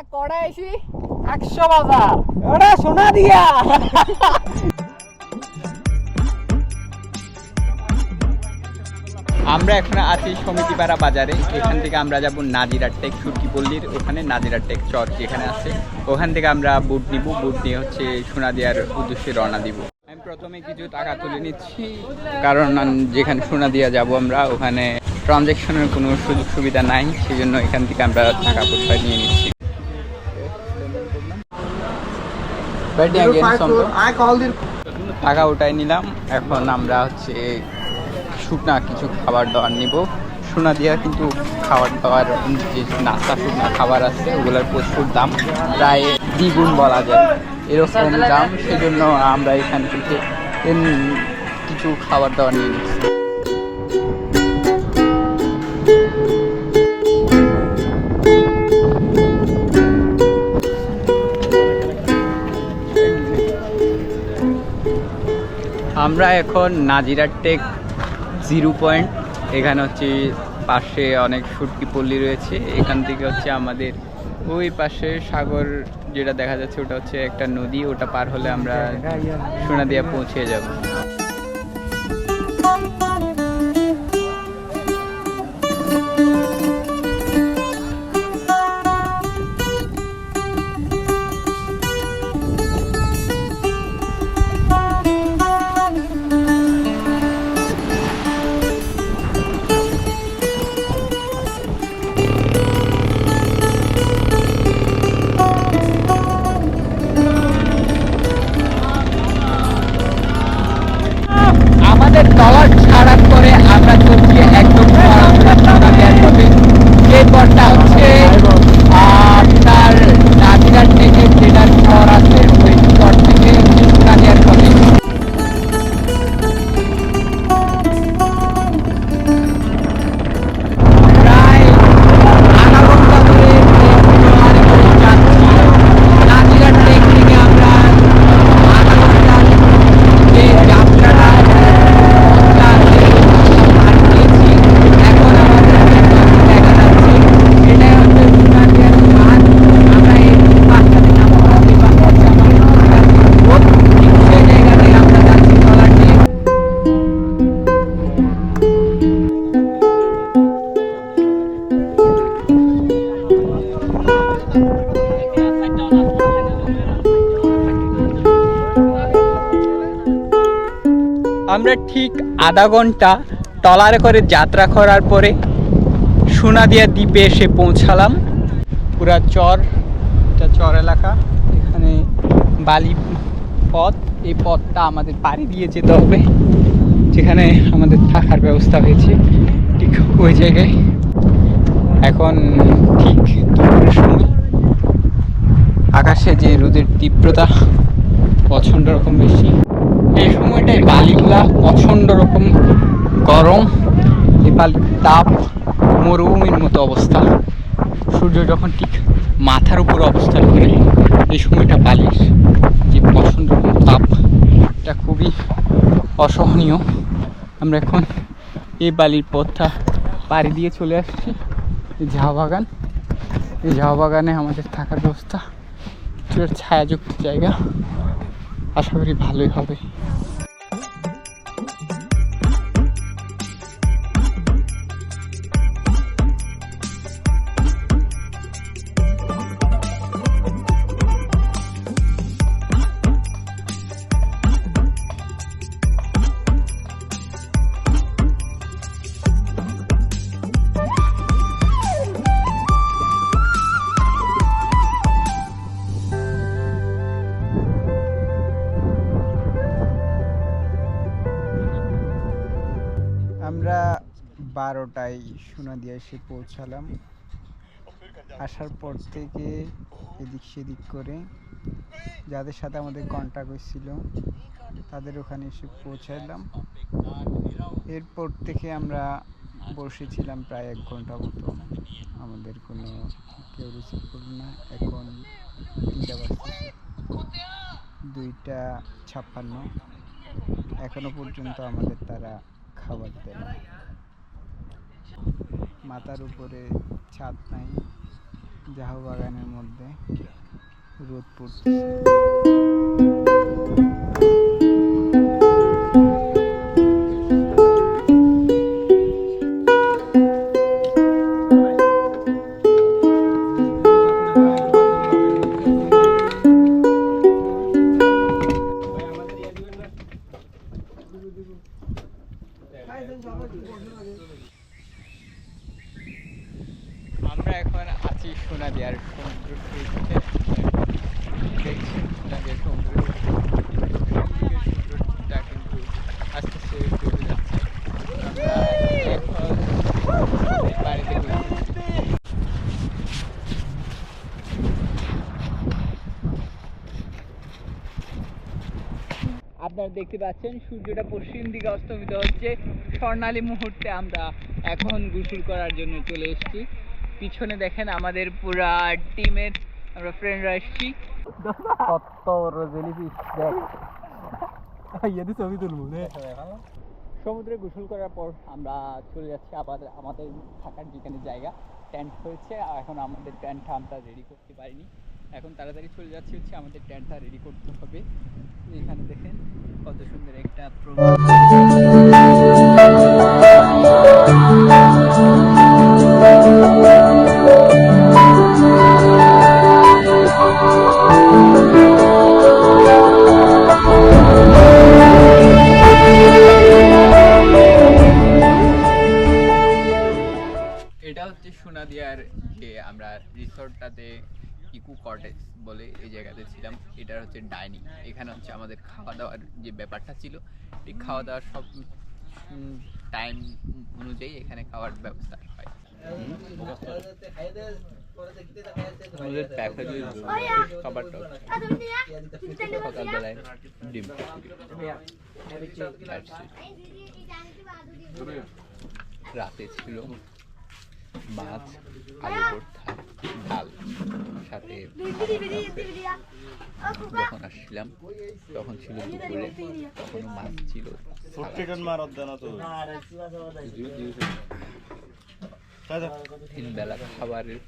আমরা এসি একশো বাজার। সোনা দিয়া। আমরা এখন আছি সমিতিপাড়া বাজারে। এখান থেকে আমরা যাব নাজিরার টেক সুটকি পল্লীর, ওখানে নাজিরার টেক চর যেখানে আছে। ওখান থেকে আমরা বুট নিব। বুট নিয়ে হচ্ছে সোনা দেওয়ার উদ্দেশ্যে রওনা দিব। আমি প্রথমে কিছু টাকা তুলে নিচ্ছি, কারণ যেখানে সোনা দিয়া যাব আমরা, ওখানে ট্রানজ্যাকশনের কোনো সুযোগ সুবিধা নাই সেই জন্য এখান থেকে আমরা টাকা পয়সা নিয়ে নিচ্ছি। টাকা উঠাই নিলাম এখন আমরা হচ্ছে শুকনা কিছু খাবার দাবার নিব। সোনা দিয়া কিন্তু খাবার দাবার যে নাস্তা শুকনা খাবার আছে ওগুলোর প্রচুর দাম প্রায় দ্বিগুণ বলা যায়। এরকম দাম সেজন্য আমরা এখান থেকে কিছু খাবার দাবার নিয়ে নিচ্ছি। আমরা এখন নাজিরার টেক জিরো পয়েন্ট, এখানে হচ্ছে পাশে অনেক সুটকি পল্লী রয়েছে, এখান থেকে হচ্ছে আমাদের ওই পাশে সাগর যেটা দেখা যাচ্ছে ওটা হচ্ছে একটা নদী, ওটা পার হলে আমরা সোনাদিয়া পৌঁছে যাব। ঠিক আধা ঘণ্টা টলারে করে যাত্রা করার পরে সোনাদিয়া দ্বীপে এসে পৌঁছালাম। পুরা চর, এটা চর এলাকা, এখানে বালি পথ, এই পথটা আমাদের পাড়ি দিয়ে যেতে হবে, যেখানে আমাদের থাকার ব্যবস্থা হয়েছে, ঠিক ওই জায়গায়। এখন ঠিক দুপুরের সময়। আকাশে যে রোদের তীব্রতা, প্রচণ্ড রকম বেশি। এই সময়টায় বালিগুলা প্রচণ্ড রকম গরম, এই বালির তাপ মরুভূমির মতো অবস্থা। সূর্য যখন ঠিক মাথার উপর অবস্থান করে, এই সময়টা বালির যে প্রচণ্ড রকম তাপ, এটা খুবই অসহনীয়। আমরা এখন এই বালির পথটা পাড়ি দিয়ে চলে আসছি, এই ঝাও বাগান। এই ঝাও বাগানে আমাদের থাকার ব্যবস্থা। ছায়াযুক্ত জায়গা। আশা করি ভালোই হবে। বারোটায় সোনাদিয়া এসে পৌঁছালাম। আসার পর থেকে এদিক সেদিক করে যাদের সাথে আমাদের কন্ট্যাক্ট হয়েছিল, তাদের ওখানে এসে পৌঁছালাম এরপর থেকে আমরা বসেছিলাম প্রায় এক ঘণ্টা মতো। আমাদের কোনো কেউ রিসিভ করল না। এখন তিনটা বাজতেছে দুইটা ছাপ্পান্ন। এখনও পর্যন্ত আমাদের তারা খাবার দেয়। মাথার উপরে ছাদ নাই জাহু বাগানের মধ্যে রোদ পড়ছে দেখতে পাচ্ছেন সূর্যটা পশ্চিম দিকে অস্তমিত হচ্ছে। স্বর্ণালী মুহূর্তে আমরা এখন গোসল করার জন্য চলে এসেছি। পিছনে দেখেন আমাদের পুরা টিমের আমরা ফ্রেন্ডরা এসেছি। ছবি তুলবো সমুদ্রে গোসল করার পর আমরা চলে যাচ্ছি আবার আমাদের থাকার যেখানে জায়গা। টেন্ট হয়েছে আর এখন আমাদের টেন্টটা আমরা রেডি করতে পারিনি। এখন তাড়াতাড়ি চলে যাচ্ছি হচ্ছে আমাদের টেন্টটা রেডি করতে হবে। এখানে দেখেন কত সুন্দর একটা এটা হচ্ছে ডাইনিং। এখানে হচ্ছে আমাদের খাওয়া দাওয়ার যে ব্যাপারটা ছিল, এই খাওয়া দাওয়ার সব টাইম অনুযায়ী এখানে খাওয়ার ব্যবস্থা হয়। খাবারটা সকালবেলায় রাতে ছিল মাছ, আলু ভর্তা। ডাল সাথে যখন আসছিলাম তখন ছিল দুপুরে তখনও মাছ ছিল তিন বেলা খাবারের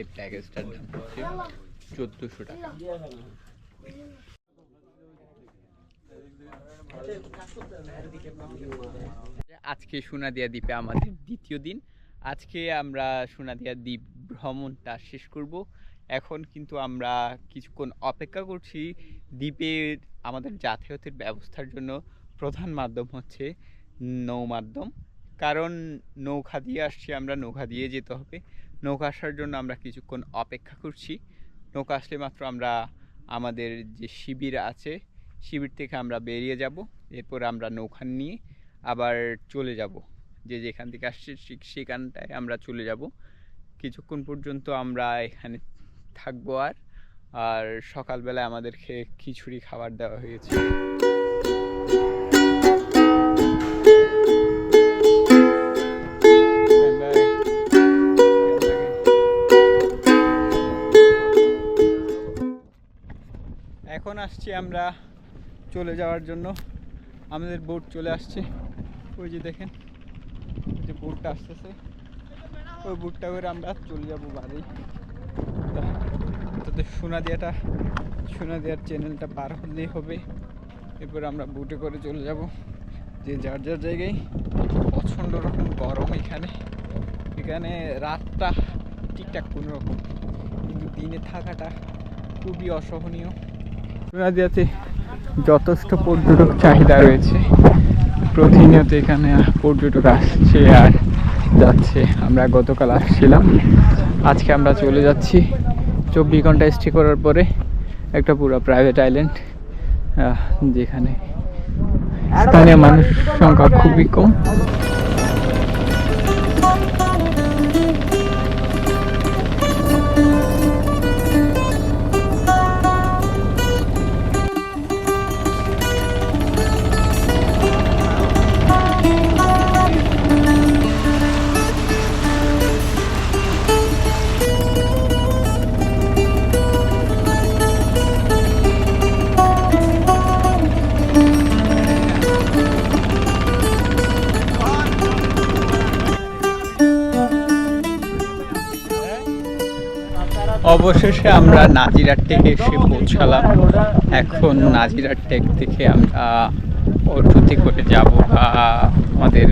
এই প্যাকেজটার দাম হচ্ছে চোদ্দোশো টাকা। আজকে সোনাদিয়া দ্বীপে আমাদের দ্বিতীয় দিন। আজকে আমরা সোনাদিয়া দ্বীপ ভ্রমণটা শেষ করব। এখন কিন্তু আমরা কিছুক্ষণ অপেক্ষা করছি। দ্বীপের আমাদের যাতায়াতের ব্যবস্থার জন্য প্রধান মাধ্যম হচ্ছে নৌ মাধ্যম কারণ নৌকা দিয়ে আসছি আমরা, নৌকা দিয়ে যেতে হবে। নৌকা আসার জন্য আমরা কিছুক্ষণ অপেক্ষা করছি। নৌকা আসলে মাত্র আমরা আমাদের যে শিবির আছে, শিবির থেকে আমরা বেরিয়ে যাব। এরপর আমরা নৌকা নিয়ে আবার চলে যাব। যে যেখান থেকে আসছে সেখানটায় আমরা চলে যাব। কিছুক্ষণ পর্যন্ত আমরা এখানে থাকব আর আর সকালবেলায় আমাদেরকে খিচুড়ি খাবার দেওয়া হয়েছে। এখন আসছি আমরা চলে যাওয়ার জন্য। আমাদের বোট চলে আসছে। ওই যে দেখেন, ওই যে বোটটা আসতেছে। ওই বুটটা করে আমরা চলে যাব বাড়ি। তাতে সোনাদিয়াটা, সোনাদিয়ার চ্যানেলটা পার হলেই হবে। এরপর আমরা বুটে করে চলে যাব। যে যার যার জায়গায় প্রচণ্ড রকম গরম এখানে। এখানে রাতটা ঠিকঠাক কোনো রকম কিন্তু দিনে থাকাটা খুবই অসহনীয়। সোনাদিয়াতে যথেষ্ট পর্যটক চাহিদা রয়েছে। প্রতিনিয়ত এখানে পর্যটক আসছে আর যাচ্ছে, আমরা গতকাল আসছিলাম। আজকে আমরা চলে যাচ্ছি। চব্বিশ ঘণ্টা স্টে করার পরে একটা পুরো প্রাইভেট আইল্যান্ড যেখানে স্থানীয় মানুষ সংখ্যা খুবই কম। অবশেষে আমরা নাজিরার টেকে এসে পৌঁছালাম। এখন নাজিরার টেক থেকে আমরা অটোতে করে যাব আমাদের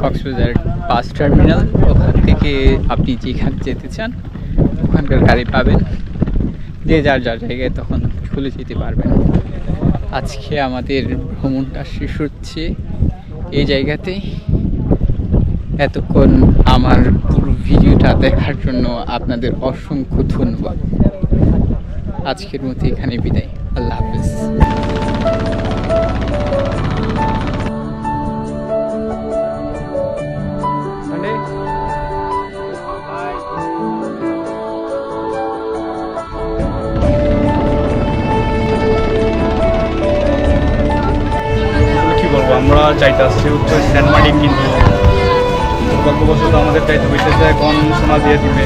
কক্সবাজার বাস টার্মিনাল। ওখান থেকে আপনি যেখানে যেতে চান, ওখানকার গাড়ি পাবেন। যে যার যার জায়গায় তখন চলে যেতে পারবেন। আজকে আমাদের ভ্রমণটা শেষ হচ্ছে। এই জায়গাতেই এতক্ষণ আমার পুরো ভিডিওটা দেখার জন্য আপনাদের অসংখ্য ধন্যবাদ। আজকের মতো এখানে বিদায়। আল্লাহ হাফিজ। কি বলব আমরা চাইতে আসছি হচ্ছে সেন্ট মার্টিন কিন্তু দুর্ভাগ্যবশত আমাদের চাইতে হইতেছে এখন সোনা দিয়ে দিবে।